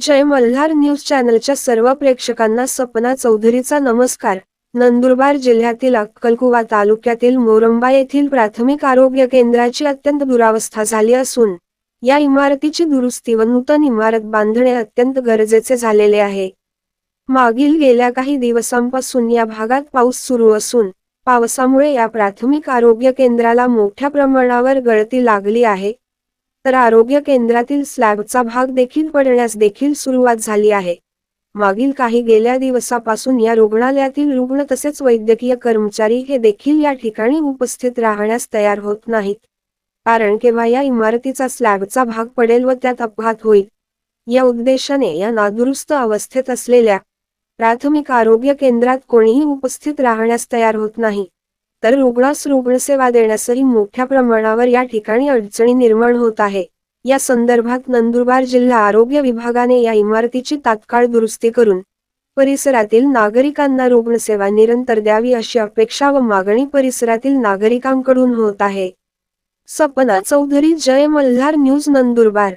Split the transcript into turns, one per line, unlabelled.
जय Malhar news चॅनलच्या सर्व प्रेक्षकांना सपना चौधरीचा नमस्कार. नंदुरबार जिल्ह्यातील अक्कलकुवा तालुक्यातील मोरंबा येथील प्राथमिक आरोग्य केंद्राची अत्यंत दुरावस्था झाली असून या इमारतीची दुरुस्ती व नूतन इमारत बांधणे अत्यंत गरजेचे झालेले आहे. मागील गेल्या काही दिवसांपासून या भागात पाऊस सुरू असून पावसामुळे या प्राथमिक आरोग्य केंद्राला मोठ्या प्रमाणावर गळती लागली आहे. तर आरोग्य केंद्रातील स्लॅबचा भाग देखील पडण्यास देखील सुरुवात झाली आहे. मागील काही गेल्या दिवसापासून या रुग्णालयातील रुग्ण तसेच वैद्यकीय कर्मचारी हे देखील या ठिकाणी उपस्थित राहण्यास तयार होत नाहीत. कारण केव्हा या इमारतीचा स्लॅबचा भाग पडेल व त्यात अपघात होईल. या उद्देशाने या नादुरुस्त अवस्थेत असलेल्या प्राथमिक आरोग्य केंद्रात कोणीही उपस्थित राहण्यास तयार होत नाही. तर रुग्णास रुग्णसेवा देण्यासही मोठ्या प्रमाणावर या ठिकाणी अडचणी निर्माण होत आहे. या संदर्भात नंदुरबार जिल्हा आरोग्य विभागाने या इमारतीची तात्काळ दुरुस्ती करून परिसरातील नागरिकांना रुग्णसेवा निरंतर द्यावी अशी अपेक्षा व मागणी परिसरातील नागरिकांकडून होत आहे. सपना चौधरी जय मल्हार न्यूज नंदुरबार.